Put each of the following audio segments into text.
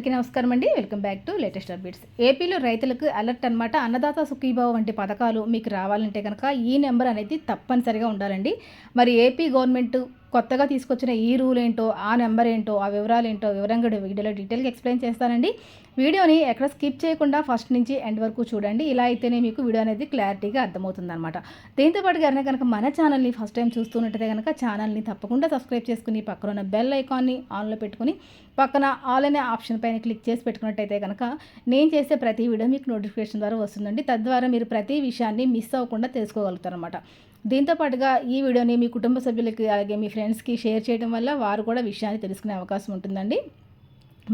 అందరికీ నమస్కారం అండి. Welcome back to latest updates. ఏపీలో రైతులకు అలర్ట్ అనమాట అన్నదాత సుఖీభావ వంటి పథకాలు మీకు రావాలంటే కనుక ఈ నెంబర్ అనేది తప్పనిసరిగా ఉండాలండి. మరి ఏపీ గవర్నమెంట్ కొత్తగా తీసుకొచ్చిన ఈ రూల్ ఏంటో ఆ నెంబర్ ఏంటో ఆ వివరాలు ఏంటో వివరంగా వీడియోలో డీటెయిల్గా ఎక్స్ప్లెయిన్ చేస్తానండి. వీడియోని ఎక్కడ స్కిప్ చేయకుండా ఫస్ట్ నుంచి ఎండ్ వరకు చూడండి. ఇలా అయితేనే మీకు వీడియో అనేది క్లారిటీగా అర్థమవుతుంది అనమాట దీంతోపాటు కనుక కనుక మన ఛానల్ని ఫస్ట్ టైం చూస్తున్నట్టయితే కనుక ఛానల్ని తప్పకుండా సబ్స్క్రైబ్ చేసుకుని పక్కన ఉన్న బెల్ ఐకాన్ని ఆన్లో పెట్టుకుని పక్కన ఆల్ అనే ఆప్షన్ పైన క్లిక్ చేసి పెట్టుకున్నట్టయితే కనుక నేను చేసే ప్రతి వీడియో మీకు నోటిఫికేషన్ ద్వారా వస్తుందండి. తద్వారా మీరు ప్రతి విషయాన్ని మిస్ అవ్వకుండా తెలుసుకోగలుగుతారు అనమాట దీంతో పాటుగా ఈ వీడియోని మీ కుటుంబ సభ్యులకి అలాగే మీ ఫ్రెండ్స్కి షేర్ చేయడం వల్ల వారు కూడా విషయాన్ని తెలుసుకునే అవకాశం ఉంటుందండి.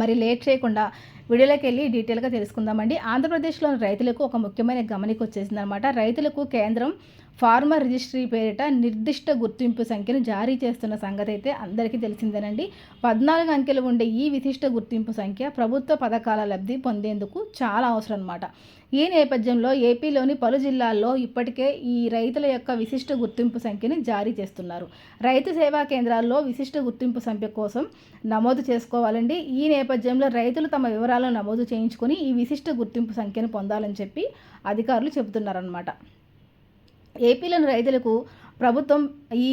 మరి లేట్ చేయకుండా వీడియోలోకి వెళ్ళి డీటెయిల్గా తెలుసుకుందామండి. ఆంధ్రప్రదేశ్లోని రైతులకు ఒక ముఖ్యమైన గమనిక వచ్చేసిందనమాట రైతులకు కేంద్రం ఫార్మర్ రిజిస్ట్రీ పేరిట నిర్దిష్ట గుర్తింపు సంఖ్యను జారీ చేస్తున్న సంగతి అయితే అందరికీ తెలిసిందేనండి. పద్నాలుగు అంకెలు ఉండే ఈ విశిష్ట గుర్తింపు సంఖ్య ప్రభుత్వ పథకాల లబ్ధి పొందేందుకు చాలా అవసరం అనమాట ఈ నేపథ్యంలో ఏపీలోని పలు జిల్లాల్లో ఇప్పటికే ఈ రైతుల యొక్క విశిష్ట గుర్తింపు సంఖ్యని జారీ చేస్తున్నారు. రైతు సేవా కేంద్రాల్లో విశిష్ట గుర్తింపు సంఖ్య కోసం నమోదు చేసుకోవాలండి. ఈ నేపథ్యంలో రైతులు తమ వివరాలను నమోదు చేయించుకొని ఈ విశిష్ట గుర్తింపు సంఖ్యను పొందాలని చెప్పి అధికారులు చెబుతున్నారన్నమాట. ఏపీలోని రైతులకు ప్రభుత్వం ఈ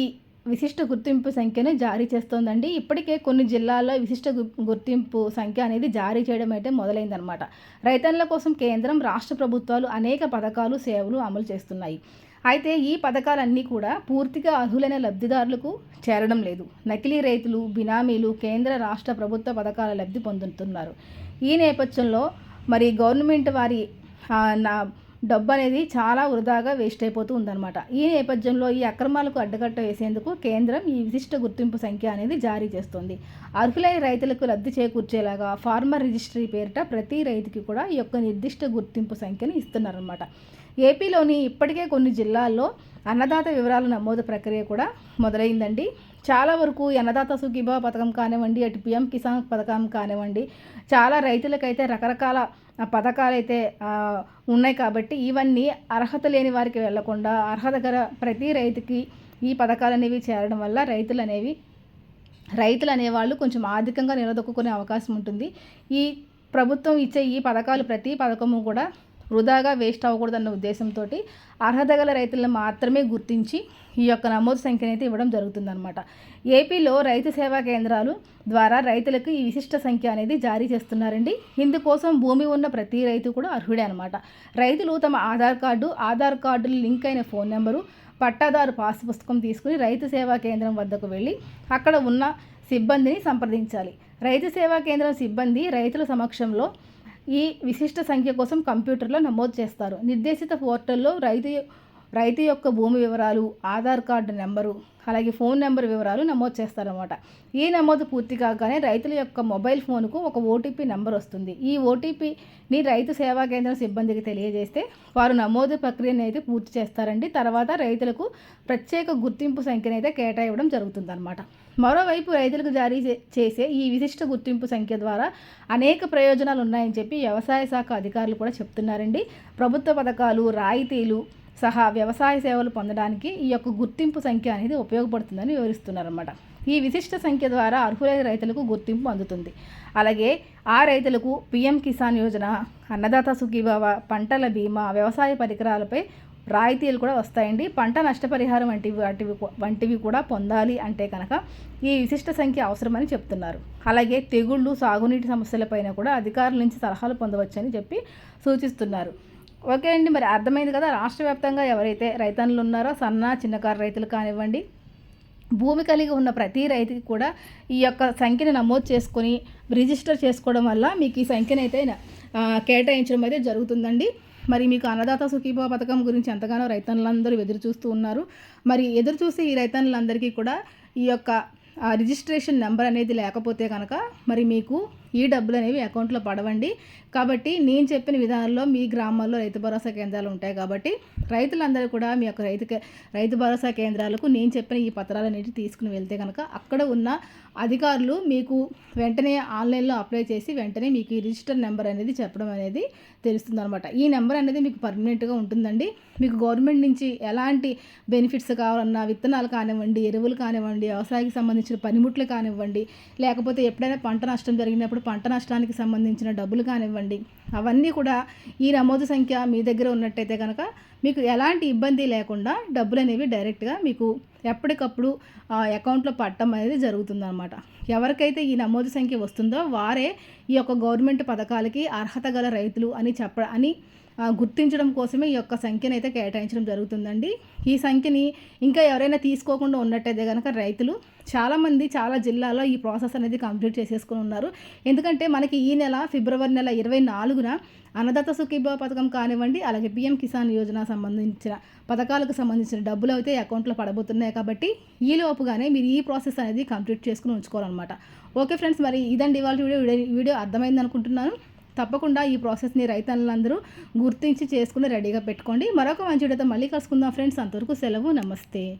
విశిష్ట గుర్తింపు సంఖ్యను జారీ చేస్తోందండి. ఇప్పటికే కొన్ని జిల్లాల్లో విశిష్ట గుర్తింపు సంఖ్య అనేది జారీ చేయడం అయితే మొదలైందనమాట రైతన్నుల కోసం కేంద్రం రాష్ట్ర ప్రభుత్వాలు అనేక పథకాలు సేవలు అమలు చేస్తున్నాయి. అయితే ఈ పథకాలన్నీ కూడా పూర్తిగా అర్హులైన లబ్ధిదారులకు చేరడం లేదు. నకిలీ రైతులు బినామీలు కేంద్ర రాష్ట్ర ప్రభుత్వ పథకాల లబ్ధి పొందుతున్నారు. ఈ నేపథ్యంలో మరి గవర్నమెంట్ వారి నా డబ్బు అనేది చాలా వృధాగా వేస్ట్ అయిపోతూ ఉందన్నమాట. ఈ నేపథ్యంలో ఈ అక్రమాలకు అడ్డకట్ట వేసేందుకు కేంద్రం ఈ విశిష్ట గుర్తింపు సంఖ్య అనేది జారీ చేస్తుంది. అర్హులైన రైతులకు లబ్ధి చేకూర్చేలాగా ఫార్మర్ రిజిస్ట్రీ పేరిట ప్రతి రైతుకి కూడా ఈ యొక్క నిర్దిష్ట గుర్తింపు సంఖ్యను ఇస్తున్నారన్నమాట. ఏపీలోని ఇప్పటికే కొన్ని జిల్లాల్లో అన్నదాత వివరాల నమోదు ప్రక్రియ కూడా మొదలైందండి. చాలా వరకు అన్నదాత సుఖీభా పథకం కానివ్వండి అటు పిఎం కిసాన్ పథకం కానివ్వండి చాలా రైతులకైతే రకరకాల పథకాలు అయితే ఉన్నాయి కాబట్టి ఇవన్నీ అర్హత లేని వారికి వెళ్ళకుండా అర్హత గల ప్రతి రైతుకి ఈ పథకాలు అనేవి చేరడం వల్ల రైతులు అనేవి రైతులు అనేవాళ్ళు కొంచెం ఆర్థికంగా నిలదొక్కునే అవకాశం ఉంటుంది. ఈ ప్రభుత్వం ఇచ్చే ఈ పథకాలు ప్రతి పథకము కూడా వృధాగా వేస్ట్ అవ్వకూడదన్న ఉద్దేశంతో అర్హత గల రైతులను మాత్రమే గుర్తించి ఈ యొక్క నమోదు సంఖ్యను అయితే ఇవ్వడం జరుగుతుందన్నమాట. ఏపీలో రైతు సేవా కేంద్రాలు ద్వారా రైతులకు ఈ విశిష్ట సంఖ్య అనేది జారీ చేస్తున్నారండి. ఇందుకోసం భూమి ఉన్న ప్రతి రైతు కూడా అర్హుడే అనమాట రైతులు తమ ఆధార్ కార్డు ఆధార్ కార్డులు లింక్ అయిన ఫోన్ నెంబరు పట్టాదారు పాస్ పుస్తకం తీసుకుని రైతు సేవా కేంద్రం వద్దకు వెళ్ళి అక్కడ ఉన్న సిబ్బందిని సంప్రదించాలి. రైతు సేవా కేంద్రం సిబ్బంది రైతుల సమక్షంలో ఈ విశిష్ట సంఖ్య కోసం కంప్యూటర్లో నమోదు చేస్తారు. నిర్దేశిత పోర్టల్లో రైతు రైతు యొక్క భూమి వివరాలు ఆధార్ కార్డు నెంబరు అలాగే ఫోన్ నెంబర్ వివరాలు నమోదు చేస్తారనమాట ఈ నమోదు పూర్తి కాగానే రైతుల యొక్క మొబైల్ ఫోన్కు ఒక ఓటీపీ నెంబర్ వస్తుంది. ఈ ఓటీపీని రైతు సేవా కేంద్రం సిబ్బందికి తెలియజేస్తే వారు నమోదు ప్రక్రియను అయితే పూర్తి చేస్తారండి. తర్వాత రైతులకు ప్రత్యేక గుర్తింపు సంఖ్యను అయితే కేటాయివ్వడం జరుగుతుందన్నమాట. మరోవైపు రైతులకు జారీ చేసే ఈ విశిష్ట గుర్తింపు సంఖ్య ద్వారా అనేక ప్రయోజనాలు ఉన్నాయని చెప్పి వ్యవసాయ శాఖ అధికారులు కూడా చెప్తున్నారండి. ప్రభుత్వ పథకాలు రాయితీలు సహా వ్యవసాయ సేవలు పొందడానికి ఈ యొక్క గుర్తింపు సంఖ్య అనేది ఉపయోగపడుతుందని వివరిస్తున్నారన్నమాట. ఈ విశిష్ట సంఖ్య ద్వారా అర్హులైన రైతులకు గుర్తింపు అందుతుంది. అలాగే ఆ రైతులకు పిఎం కిసాన్ యోజన అన్నదాత సుఖీభావ పంటల బీమా వ్యవసాయ పరికరాలపై రాయితీలు కూడా వస్తాయండి. పంట నష్టపరిహారం వంటివి వాటివి వంటివి కూడా పొందాలి అంటే కనుక ఈ విశిష్ట సంఖ్య అవసరమని చెప్తున్నారు. అలాగే తెగుళ్ళు సాగునీటి సమస్యలపైన కూడా అధికారుల నుంచి సలహాలు పొందవచ్చని చెప్పి సూచిస్తున్నారు. ఓకే అండి మరి అర్థమైంది కదా రాష్ట్ర వ్యాప్తంగా ఎవరైతే రైతన్నులు ఉన్నారో సన్న చిన్నకారు రైతులు కానివ్వండి భూమి కలిగి ఉన్న ప్రతి రైతుకి కూడా ఈ యొక్క సంఖ్యను నమోదు చేసుకొని రిజిస్టర్ చేసుకోవడం వల్ల మీకు ఈ సంఖ్యను అయితే కేటాయించడం అయితే జరుగుతుందండి. మరి మీకు అన్నదాత సుఖీభా పథకం గురించి ఎంతగానో రైతన్నులందరూ ఎదురు చూస్తూ ఉన్నారు. మరి ఎదురు చూసి ఈ రైతన్నులందరికీ కూడా ఈ యొక్క రిజిస్ట్రేషన్ నెంబర్ అనేది లేకపోతే కనుక మరి మీకు ఈ డబ్బులు అనేవి అకౌంట్లో పడవండి. కాబట్టి నేను చెప్పిన విధానంలో మీ గ్రామాల్లో రైతు భరోసా కేంద్రాలు ఉంటాయి కాబట్టి రైతులందరూ కూడా మీ యొక్క రైతు రైతు భరోసా కేంద్రాలకు నేను చెప్పిన ఈ పత్రాలన్నిటి తీసుకుని వెళ్తే కనుక అక్కడ ఉన్న అధికారులు మీకు వెంటనే ఆన్లైన్లో అప్లై చేసి వెంటనే మీకు ఈ రిజిస్టర్ నెంబర్ అనేది చెప్పడం అనేది తెలుస్తుంది అనమాట ఈ నెంబర్ అనేది మీకు పర్మనెంట్గా ఉంటుందండి. మీకు గవర్నమెంట్ నుంచి ఎలాంటి బెనిఫిట్స్ కావాలన్నా విత్తనాలు కానివ్వండి ఎరువులు కానివ్వండి వ్యవసాయానికి సంబంధించిన పనిముట్లు కానివ్వండి లేకపోతే ఎప్పుడైనా పంట నష్టం జరిగినప్పుడు పంట నష్టానికి సంబంధించిన డబ్బులు కానివ్వండి అవన్నీ కూడా ఈ నమోదు సంఖ్య మీ దగ్గర ఉన్నట్టయితే కనుక మీకు ఎలాంటి ఇబ్బంది లేకుండా డబ్బులు అనేవి డైరెక్ట్గా మీకు ఎప్పటికప్పుడు అకౌంట్లో పట్టడం అనేది జరుగుతుందన్నమాట. ఎవరికైతే ఈ నమోదు సంఖ్య వస్తుందో వారే ఈ యొక్క గవర్నమెంట్ పథకాలకి అర్హత గల రైతులు అని చెప్ప అని గుర్తించడం కోసమే ఈ యొక్క సంఖ్యను అయితే కేటాయించడం జరుగుతుందండి. ఈ సంఖ్యని ఇంకా ఎవరైనా తీసుకోకుండా ఉన్నట్టయితే కనుక రైతులు చాలామంది చాలా జిల్లాలో ఈ ప్రాసెస్ అనేది కంప్లీట్ చేసేసుకుని ఉన్నారు. ఎందుకంటే మనకి ఈ నెల ఫిబ్రవరి నెల ఇరవై నాలుగున అన్నదాత సుఖీభ పథకం కానివ్వండి అలాగే పిఎం కిసాన్ యోజన సంబంధించిన పథకాలకు సంబంధించిన డబ్బులు అయితే అకౌంట్లో పడబోతున్నాయి కాబట్టి ఈ లోపుగానే మీరు ఈ ప్రాసెస్ అనేది కంప్లీట్ చేసుకుని ఉంచుకోవాలన్నమాట. ఓకే ఫ్రెండ్స్ మరి ఇదండి ఇవాళ వీడియో. వీడియో- అర్థమైంది అనుకుంటున్నాను. తప్పకుండా ఈ ప్రాసెస్ని రైతులందరూ గుర్తించి చేసుకుని రెడీగా పెట్టుకోండి. మరొక మంచి వీడియోతో మళ్ళీ కలుసుకుందాం ఫ్రెండ్స్. అంతవరకు సెలవు నమస్తే.